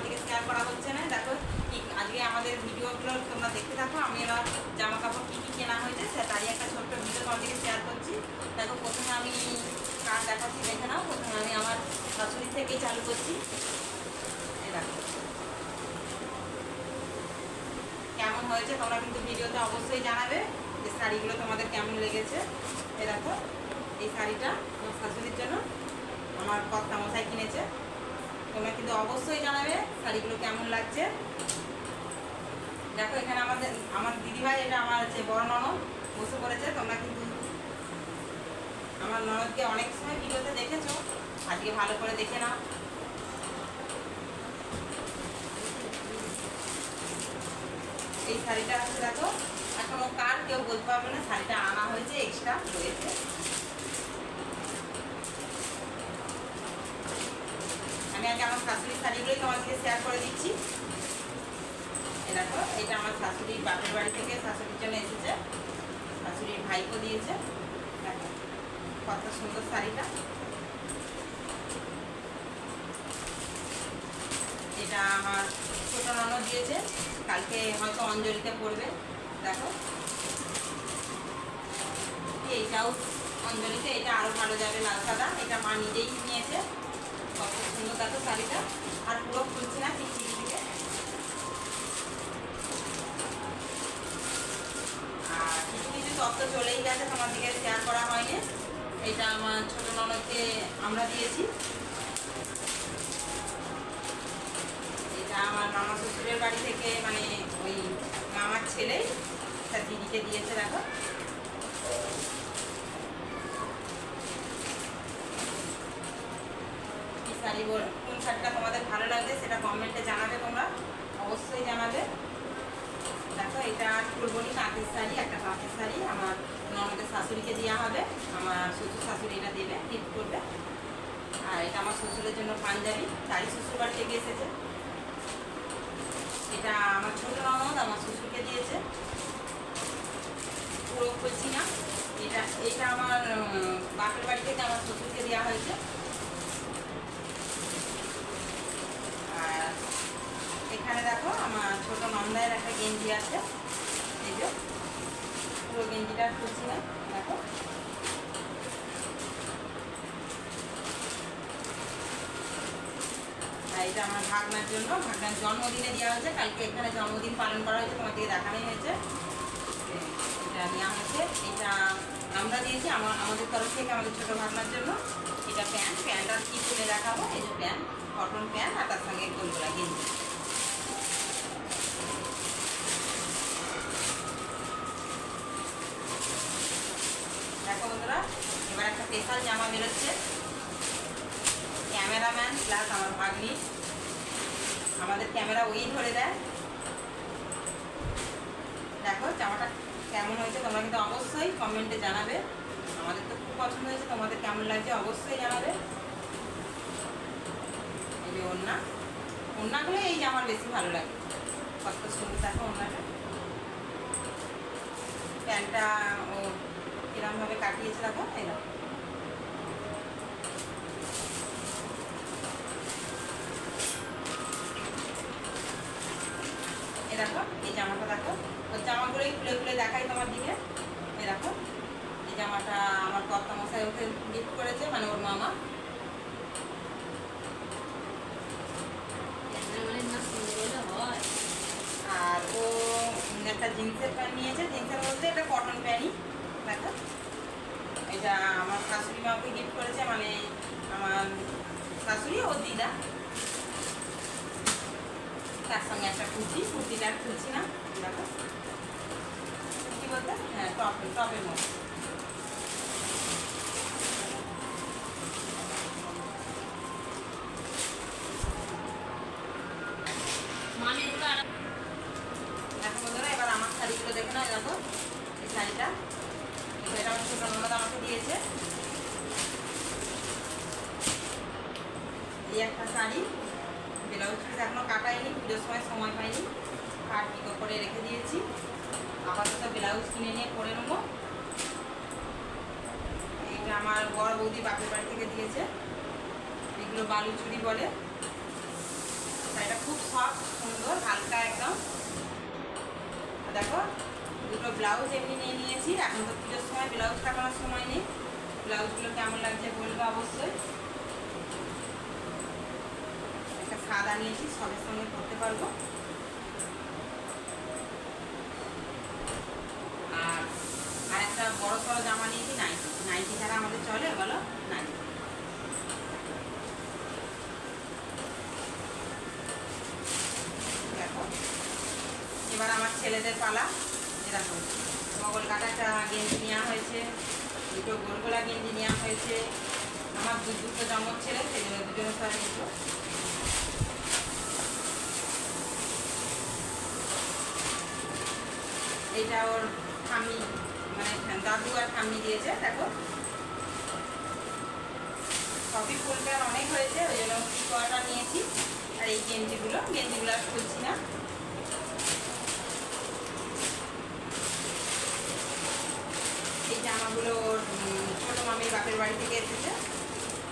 তোমাদেরকে শেয়ার করা হচ্ছে না। দেখো আজকে আমাদের ভিডিওগুলো তোমরা দেখতে থাকো। আমি এবার জামা কাপড় কী কী কেনা হয়েছে তারই একটা ছোট্ট ভিডিও তোমাদেরকে শেয়ার করছি। দেখো, প্রথমে আমি কার দেখাচ্ছি দেখে নাও। প্রথমে আমি আমার শাশুড়ি থেকেই চালু করছি। কেমন হয়েছে তোমরা কিন্তু ভিডিওতে অবশ্যই জানাবে যে শাড়িগুলো তোমাদের কেমন লেগেছে। এ দেখো, এই শাড়িটা আমার শাশুড়ির জন্য আমার কর্তা মশাই কিনেছে। কিন্তু অবশ্যই জানাবে শাড়িগুলো কেমন লাগছে। দেখো এখানে আমাদের, আমার দিদিভাই এটা আমার হচ্ছে বড় ননদ, বসে পড়েছে, তোমরা কিন্তু আমার ননদকে অনেক সময় ভিডিওতে দেখেছ, আজকে ভালো করে দেখে নাও। এই শাড়িটা হচ্ছে দেখো, এখনও কার কেউ বলতে পারবে না, শাড়িটা আনা হয়েছে এক্সট্রা হয়েছে আমি আগে আমার শাশুড়ির শাড়িগুলোই তোমাদেরকে শেয়ার করে দিচ্ছি। দেখো, এটা আমার শাশুড়ির বাপের বাড়ি থেকে শাশুড়ির জন্য এসেছে। শাশুড়ির ভাইকে দিয়েছে। দেখো, কত সুন্দর শাড়িটা। এটা আমার ছোট ননদ দিয়েছে। কালকে হয়তো অঞ্জলিতে পড়বে। দেখো। এইটাও অঞ্জলিতে, এটা আরও ভালো যাবে লাল সাদা। এটা মা নিজেই নিয়েছে। শাড়িটা আর পুরো খুলছে না আর কিছু কিছু তত্ত্ব চলেই গেছে, তোমার দিকে শেয়ার করা হয়নি। এটা আমার ছোট ননদকে আমরা দিয়েছি। এটা আমার মামা শ্বশুরের বাড়ি থেকে মানে ওই মামার ছেলে, তার দিদিকে দিয়েছে, দেখো। শাড়ি কোন শাড়িটা তোমাদের ভালো লাগবে সেটা কমেন্টে জানাবে তোমরা। অবশ্যই জানাবে। দেখো, এটা ফুলবনি তাঁতের শাড়ি, একটা তাঁতের শাড়ি। আমার ননদের শাশুড়িকে দেওয়া হবে। আমার শ্বশুর শাশুড়ি এটা দেবে গিফট করবে। আর এটা আমার শ্বশুরের জন্য পাঞ্জাবি, তারই শ্বশুর বাড়ি থেকে এসেছে। এটা আমার ছোট ননদ, আমার শ্বশুরকে দিয়েছে। পুরো খুলছি না। এটা এটা আমার বাপের বাড়ি থেকে আমার শ্বশুরকে দেওয়া হয়েছে। এখানে দেখো আমার ছোট নন্দায়ের একটা গেঞ্জি আছে। এই যে, পুরো গেঞ্জিটা খুলছি না দেখো। এটা আমার ভাগনার জন্য, ভাগনার জন্মদিনে দেওয়া হয়েছে। কালকে এখানে জন্মদিন পালন করা হয়েছে তোমাদেরকে দেখানোই হয়েছে। এটা নেওয়া হয়েছে। এটা আমরা দিয়েছি আমার, আমাদের তরফ থেকে আমাদের ছোটো ভাবনার জন্য। এটা প্যান্ট প্যান্ট আর কি খুলে দেখাবো এই যে প্যান্ট কটন প্যান্ট আর তার সঙ্গে গোলগোলা গেঞ্জি। দেখো বন্ধুরা, এবার একটা স্পেশাল জামা বেরোচ্ছে। ক্যামেরাম্যান প্লাস আমার ভাগ্নি। আমাদের ক্যামেরা ওই ধরে দেয়। দেখো, জামাটা কেমন হয়েছে তোমরা কিন্তু অবশ্যই কমেন্টে জানাবে। আমাদের তো খুব পছন্দ হয়েছে, তোমাদের কেমন লাগছে অবশ্যই জানাবে। এই যে ওড়না, ওড়নাগুলো এই আমার বেশি ভালো লাগে। কত সুন্দর দেখো ওড়নাটা। প্যান্টটা ও কিরমভাবে কাটিয়েছে দেখো, এই দেখো এ দেখো এই জামাটা দেখো ওই জামাগুলোই খুলে খুলে দেখাই তোমার দিকে এ দেখো এই জামাটা আমার কর্তা মশাই ওকে গিফট করেছে মানে ওর মামা। আর ও একটা জিন্সের প্যান্ট নিয়েছে, জিন্সের মধ্যে একটা কটন প্যান্টই। দেখো। এটা আমার শাশুড়ি মাকে গিফট করেছে মানে আমার শাশুড়ি ও দিদা। তার সঙ্গে একটা কুর্তি, কুর্তিটা আর খুলছি না। দেখো। কুর্তি বলতে? হ্যাঁ টপ টপের মধ্যে দেখো বন্ধুরা এবার আমার শাড়িগুলো দেখে শাড়িটা। এটা আমাকে দিয়েছে। এই একটা শাড়ি। ব্লাউজ পিস এখনও কাটাইনি, পুজোর সময় সময় পাইনি। কাট পিকো করে রেখে দিয়েছি। আপাতত ব্লাউজ কিনে নিয়ে পরে নেব। এইটা আমার বড় বৌদি বাপের বাড়ি থেকে দিয়েছে। এগুলো বালুচুরি বলে। শাড়িটা খুব সফট, সুন্দর, হালকা একদম। দেখো দুটো ব্লাউজ এমনি নিয়ে নিয়েছি। এখন তো পুজোর সময় ব্লাউজ কাটানোর সময় নেই। ব্লাউজগুলো কেমন লাগছে বলব অবশ্যই। একটা সাদা নিয়েছি, সবের সঙ্গে পরতে পারব। আর আর একটা বড় সড়ো জামা নিয়েছি নাইটি নাইটি ছাড়া আমাদের চলে, বলো? নাইটি এবার আমার ছেলেদের পালা। এরকম মগল কাটা একটা গেঞ্জি নেওয়া হয়েছে, দুটো গোলগোলা গেঞ্জি নেওয়া হয়েছে। আমার দু দুটো জমক ছেলে জন্য দুজনের এটা ওর ঠাম্মি মানে দাদু আর ঠাম্মি দিয়েছে, দেখো। সবই ফুলটা অনেক হয়েছে, ওই জন্য নিয়েছি। আর এই গেঞ্জিগুলো গেঞ্জিগুলো আর খুলছি না। এই জামাগুলো ওর ছোট মামির বাপের বাড়ি থেকে এসেছে।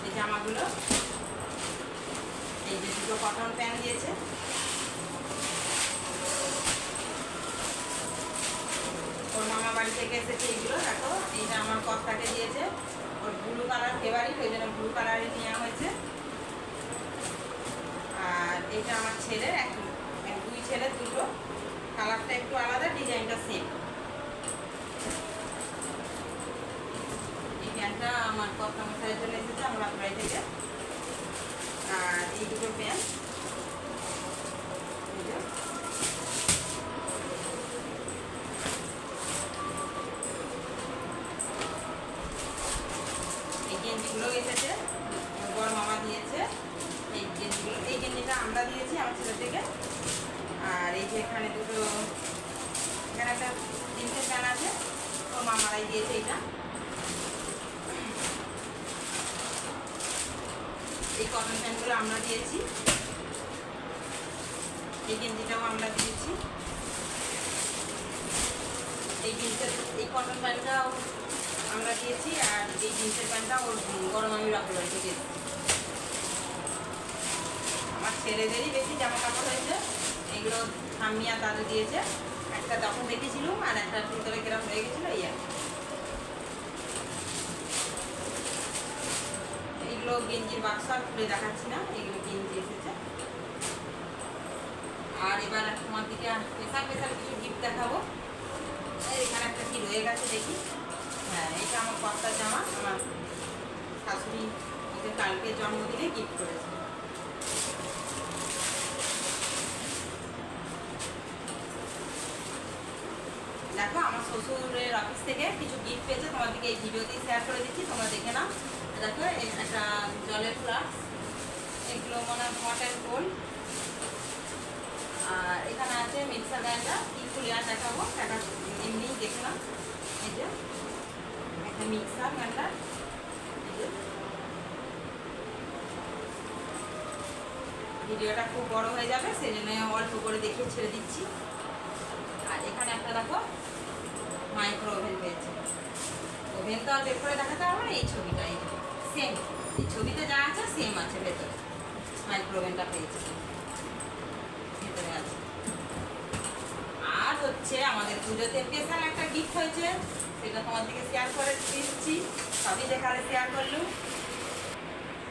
এই জামাগুলো। এই যে দুটো কটন প্যান্ট দিয়েছে। ওর মামা বাড়ি থেকে এসেছে এইগুলো, দেখো। এইটা আমার কর্তাকে দিয়েছে। ওর ব্লু কালার ফেভারিট ওই জন্য ব্লু কালারই নেওয়া হয়েছে। আর এটা আমার ছেলের, এক- দুই ছেলের দুটো। কালারটা একটু আলাদা ডিজাইনটা সেম এই প্যান্টটা আমার মশাইয়ের জন্য এসেছে, আমার বাড়ি থেকে, আর এই দুটো প্যান্ট এই গেঞ্জিগুলো এসেছে, বড় মামা দিয়েছে। এই গেঞ্জিগুলো, এই গেঞ্জিটা আমরা দিয়েছি আমার ছেলে থেকে। আর এই যে এখানে দুটো, এখানে একটা তিনটে প্যান আছে, ওর মামারাই দিয়েছে এইটা এই কটন প্যান্টগুলো আমরা দিয়েছি। এই গেঞ্জিটাও আমরা দিয়েছি। এই জিন্সের এই কটন প্যান্টটাও আমরা দিয়েছি আর এই জিন্সের প্যান্টটা ওর গরম আমি বাড়ি থেকে আমার ছেলেদেরই বেশি জামা কাপড় হয়েছে, এগুলো ঠাম্মি আর দাদু দিয়েছে। একটা তখন দেখেছিলাম আর একটা ভিতরে কেরম হয়ে গেছিল আর কি। এইগুলো গেঞ্জির বাক্স আর খুলে দেখাচ্ছি না, এগুলো গেঞ্জি এসেছে। আর এবার তোমার দিকে স্পেশাল স্পেশাল কিছু গিফট দেখাবো। এখানে একটা কি রয়ে গেছে দেখি। হ্যাঁ এটা আমার কর্তার জামা, আমার শাশুড়ি ওদের কালকে জন্মদিনে গিফট করেছে। দেখো, আমার শ্বশুরের অফিস থেকে কিছু গিফট পেয়েছে, তোমাদেরকে এই ভিডিওতেই শেয়ার করে দিচ্ছি, তোমরা দেখে নাও। দেখো একটা জলের ফ্লাক্স এগুলো মনে হয় ওয়াটার গোল্ড আর এখানে আছে মিক্সার গ্রাইন্ডার কি খুলে দেখাবো টাকা এমনি দেখে নাও। এই যে, একটা মিক্সার গ্রাইন্ডার ভিডিওটা খুব বড় হয়ে যাবে সেই জন্য অল্প করে দেখিয়ে ছেড়ে দিচ্ছি। আর এখানে একটা দেখো মাইক্রো ওভেন পেয়েছে। ওভেন তো আর বের করে দেখাতে হবে না এই ছবিটা, এই সেম এই ছবিতে যা আছে সেম আছে ভেতরে। মাইক্রো ওভেনটা পেয়েছে। ভেতরে আছে। আর হচ্ছে আমাদের পুজোতে স্পেশাল একটা গিফট হয়েছে, সেটা তোমার দিকে শেয়ার করে দিচ্ছি। সবই দেখালে শেয়ার করলুম।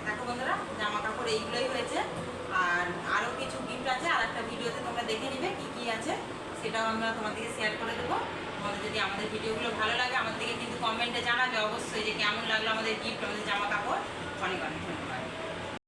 দেখো বন্ধুরা জামা কাপড় এইগুলোই হয়েছে। আর আরও কিছু গিফট আছে আর একটা ভিডিওতে তোমরা দেখে নিবে কি কি আছে, সেটাও আমরা তোমাদেরকে শেয়ার করে দেবো। তোমাদের যদি আমাদের ভিডিওগুলো ভালো লাগে আমাদেরকে কিন্তু কমেন্টে জানাবে অবশ্যই যে কেমন লাগল আমাদের গিফট আমাদের জামা কাপড় অনেক অনেক ধন্যবাদ।